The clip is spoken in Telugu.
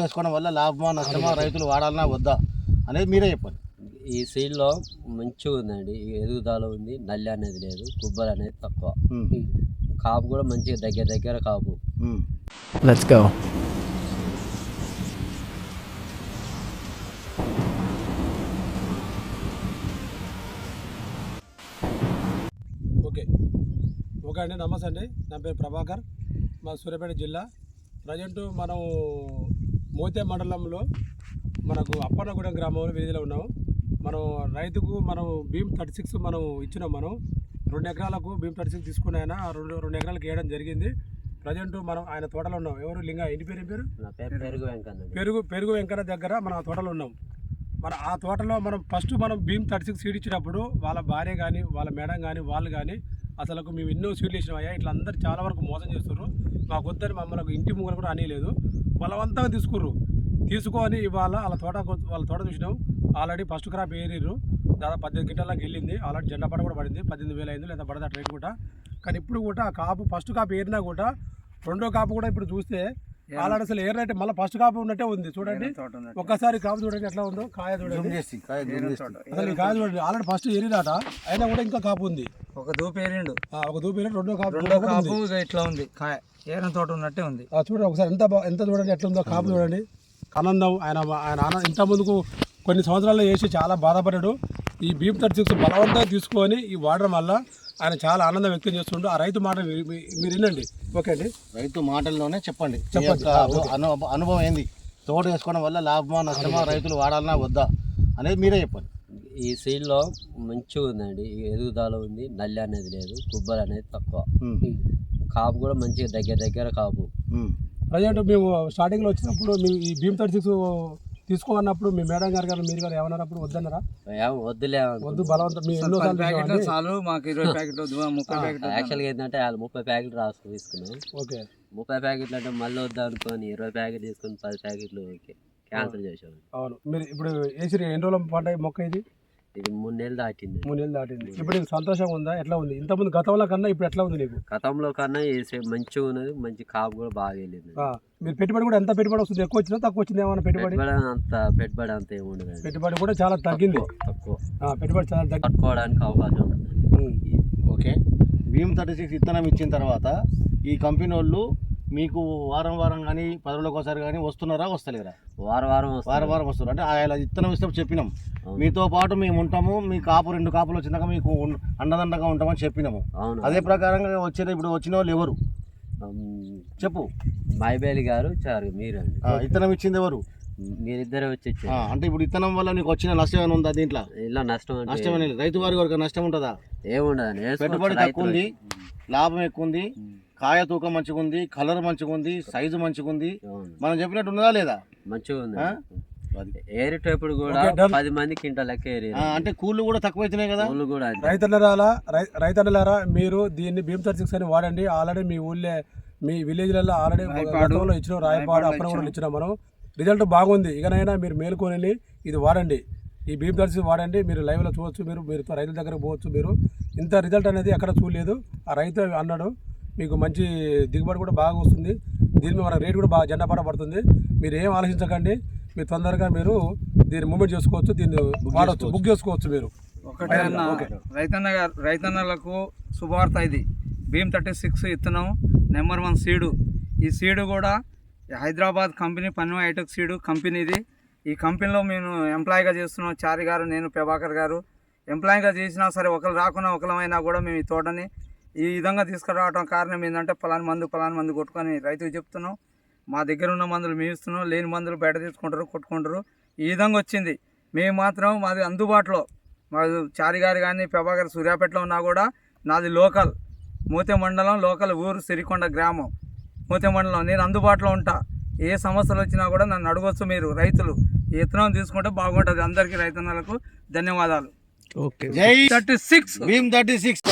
వేసుకోవడం వల్ల లాభమా నష్టమా రైతులు వాడాలన్నా వద్దా అనేది మీరే చెప్పండి. ఈ సీడ్లో మంచిగా ఉందండి. ఈ ఎదుగుదల ఉంది. నల్లి అనేది లేదు. గుబ్బలు అనేది తక్కువ. కాపు కూడా మంచిగా దగ్గర దగ్గర కాపు. Um. Let's go. Okay. Okay అండి. నమస్తే అండి. నా పేరు ప్రభాకర్. మా సూర్యాపేట జిల్లా. ప్రజెంట్ మనం మోతే మండలంలో మనకు అప్పన్నగూడెం గ్రామంలో వీధిలో ఉన్నాము మనం రైతుకు మనం భీమ్ థర్టీ సిక్స్ మనం ఇచ్చినాం మనం. రెండు ఎకరాలకు భీమ్ థర్టీ సిక్స్ తీసుకుని ఆయన రెండు రెండు ఎకరాలకు వేయడం జరిగింది. ప్రజెంట్ మనం ఆయన తోటలో ఉన్నాం. ఎవరు? లింగా ఇంటి పేరు ఏం పేరు? నా పేరు పెరుగు. వెంకన్న. పెరుగు పెరుగు వెంకన్న దగ్గర మనం ఆ తోటలో ఉన్నాం. మన ఆ తోటలో మనం ఫస్ట్ మనం భీమ్ థర్టీ సిక్స్ సీడ్ ఇచ్చినప్పుడు వాళ్ళ భార్య కానీ వాళ్ళ మేడం కానీ వాళ్ళు కానీ అసలు మేము ఎన్నో సీడ్లు ఇచ్చినామయ్యా ఇట్లా అందరు చాలా వరకు మోసం చేస్తున్నారు. మాకు వద్దని మమ్మల్ని ఇంటి ముంగలు కూడా అనలేదు బలవంతంగా తీసుకుర్రు. తీసుకొని ఇవాళ వాళ్ళ తోట వాళ్ళ తోట చూసినాం. ఆల్రెడీ ఫస్ట్ క్రాప్ ఏరిర్రు. దాదాపు పద్దెనిమిది గిట్టలకు వెళ్ళింది. ఆల్రెడీ జెండా పడ కూడా పడింది. పద్దెనిమిది వేలు అయింది. లేదా పడదా రేట్ కూడా. కానీ ఇప్పుడు కూడా ఆ కాపు ఫస్ట్ కాపు ఏరినా కూడా రెండో కాపు కూడా ఇప్పుడు చూస్తే ఆల్రెడీ అసలు ఏరినట్టే మళ్ళీ ఫస్ట్ కాపు ఉన్నట్టే ఉంది. చూడండి. ఒక్కసారి కాపు చూడండి ఎట్లా ఉందో. కాయ జూమ్ చూడండి. చేసి కాయ జూమ్ చేసి. అసలు కాయ చూడండి. ఆల్రెడీ ఫస్ట్ ఏరినాట. అయినా కూడా ఇంకా కాపు ఉంది. ఒక దూపేరిండు ఆ, ఒక దూపి రెండో కాపు రెండో కాపు ఇట్లా ఉంది. కాయ. ఏరం తోట ఉన్నట్టే ఉంది. ఆ, చూడండి ఒకసారి ఎంత బా- ఎంత చూడండి ఎట్లా ఉందో కాపు చూడండి. ఆనందం ఆయన ఆయన ఆనందం ఇంత ముందుకు కొన్ని సంవత్సరాల్లో వేసి చాలా బాధపడ్డాడు. ఈ భీమ్ థర్టీ సిక్స్ బలవంతంగా తీసుకొని ఈ వాడడం వల్ల ఆయన చాలా ఆనందం వ్యక్తం చేస్తుండు. ఆ రైతు మాట మీరు వినండి. ఓకే అండి. రైతు మాటల్లోనే చెప్పండి. చెప్పండి. అనుభవం ఏంది? తోట వేసుకోవడం వల్ల లాభమా నష్టమా రైతులు వాడాలన్నా వద్దా? అనేది మీరే చెప్పండి. ఈ సీడ్లో మంచిగా ఉందండి ఈ ఎదుగుదల ఉంది. నల్లి అనేది లేదు గుబ్బలు అనేది తక్కువ. కాపు కూడా మంచిగా దగ్గర దగ్గర కాపు. ప్రజెంట్ మేము స్టార్టింగ్లో వచ్చినప్పుడు మీ ఈ భీమ్ థర్టీ సిక్స్ తీసుకోమన్నప్పుడు మీ మేడం గారు గారు మీరు గారు ఏమన్నారప్పుడు వద్దన్నారా? వద్దులే వద్దు బలవంతం. మీ ఎన్నో. చాలు మాకు ఇరవై ప్యాకెట్లు వద్దు, ముప్పై ప్యాకెట్లు వద్దు. యాక్చువల్గా ఏంటంటే వాళ్ళు ముప్పై ప్యాకెట్లు రాసుకు తీసుకున్నాం. ఓకే. ముప్పై ప్యాకెట్లు అంటే మళ్ళీ వద్దా అనుకొని ఇరవై ప్యాకెట్లు తీసుకొని పది ప్యాకెట్లు క్యాన్సిల్ చేసాం అవును. మీరు ఇప్పుడు వేసి ఎన్ని రోజుల పంట మొక్క ఇది? ఇది మూడు నెలలు దాటింది. మూడు నెలలు దాటింది. ఇప్పుడు నీకు సంతోషంగా ఉందా? ఎట్లా ఉంది? ఇంతకుముందు గతంలో కన్నా ఇప్పుడు ఎట్లా ఉంది నీకు? గతంలో కన్నా ఈ సే- మంచిగా ఉన్నది మంచి కాపు కూడా బాగా వెళ్ళింది. ఆ, మీరు పెట్టుబడి కూడా ఎంత పెట్టుబడి వస్తుంది? ఎక్కువ వచ్చినా తక్కువ వచ్చింది ఏమైనా పెట్టుబడి? పెట్టుబడి అంత పెట్టుబడి అంత ఏమి ఉండదు పెట్టుబడి కూడా చాలా తగ్గింది. తక్కువ ఆ, పెట్టుబడి చాలా తగ్గింది అవకాశం um. Okay. Bheem thirty six ఇత్తనం ఇచ్చిన తర్వాత ఈ కంపెనీ వాళ్ళు మీకు వారం వారం కానీ పది రోజులకు ఒకసారి కానీ వస్తున్నారా వస్తలేరా? వారం వారం. వారం వారం వస్తారు. అంటే ఆయన ఇత్తనం ఇస్తాం చెప్పినాం. మీతో పాటు మేము ఉంటాము. మీ కాపు రెండు కాపులు వచ్చినాక మీకు అండదండగా ఉంటామని చెప్పినాము. అవును. అదే ప్రకారంగా వచ్చేది ఇప్పుడు వచ్చిన వాళ్ళు ఎవరు? చెప్పు. మైబేలి గారు చారు మీరు ఇత్తనం ఇచ్చింది ఎవరు? మీరిద్దరే వచ్చి అంటే ఇప్పుడు ఇత్తనం వల్ల నీకు వచ్చిన నష్టం ఏమైనా ఉందా దీంట్లో? ఇలా నష్టం నష్టం రైతు వారి వరకు నష్టం ఉంటుందా? ఏముండదు పెట్టుబడి తక్కువ ఉంది. లాభం ఎక్కువ ఉంది. కాయ తూకం మంచిగా ఉంది కలర్ మంచిగా ఉంది సైజు మంచిగా ఉంది మనం చెప్పినట్టు ఉన్నదా లేదా? మంచిగా ఉంది? ఏరేటప్పుడు కూడా. పది మంది లెక్క అంటే కూళ్ళు కూడా తక్కువ అవుతున్నాయి కదా కూడా. రైతన్నలారా రై- రైతన్నలారా మీరు దీన్ని భీమ్ సిక్స్ అని వాడండి. ఆల్రెడీ మీ ఊళ్ళే మీ విలేజ్లలో ఆల్రెడీ గతంలో ఇచ్చిన రాయపాడు అప్పుడు కూడా ఇచ్చినాం. మనం. రిజల్ట్ బాగుంది. ఇకనైనా మీరు మేలుకొని ఇది వాడండి. ఈ భీమ్ సిక్స్ వాడండి. మీరు లైవ్లో చూడొచ్చు మీరు మీరు రైతుల దగ్గర పోవచ్చు మీరు. ఇంత రిజల్ట్ అనేది ఎక్కడ చూడలేదు. ఆ రైతు అన్నాడు. మీకు మంచి దిగుబడి కూడా బాగా వస్తుంది. దీని మీద మన రేట్ కూడా బాగా జెండా పడ పడుతుంది. మీరు ఏం ఆలోచించకండి. మీరు తొందరగా మీరు దీన్ని మూమెంట్ చేసుకోవచ్చు. దీన్ని వాడవచ్చు బుక్ చేసుకోవచ్చు. మీరు. ఒకటే అన్న రైతన్న గారు రైతన్నలకు శుభవార్త ఇది. భీమ్ థర్టీ సిక్స్ ఇత్తనం నెంబర్ వన్ సీడు. ఈ సీడు కూడా హైదరాబాద్ కంపెనీ పన్ను హైటెక్ సీడు కంపెనీ ఇది ఈ కంపెనీలో మేము ఎంప్లాయీగా చేస్తున్నాం. చారి గారు నేను ప్రభాకర్ గారు. ఎంప్లాయీగా చేసినా సరే ఒకరు రాకున్నా ఒకరమైనా కూడా మేము ఈ తోటని ఈ విధంగా తీసుకురావడం కారణం ఏంటంటే పలాని మందు పలాని మందు కొట్టుకొని రైతుకు చెప్తున్నాం. మా దగ్గర ఉన్న మందులు మేము ఇస్తున్నాం. లేని మందులు బయట తీసుకుంటారు కొట్టుకుంటారు. ఈ విధంగా వచ్చింది. మేము మాత్రం మాది అందుబాటులో. మాది చారి గారు కానీ ప్రభాకర్ సూర్యాపేటలో ఉన్నా కూడా నాది లోకల్. మూతే మండలం లోకల్ ఊరు సిరికొండ గ్రామం. మూతే మండలం. నేను అందుబాటులో ఉంటా. ఏ సమస్యలు వచ్చినా కూడా నన్ను అడగొచ్చు మీరు రైతులు. ఈ విత్తనం తీసుకుంటే బాగుంటుంది. అందరికీ రైతన్నలకు ధన్యవాదాలు. జై thirty six. Bheem thirty six.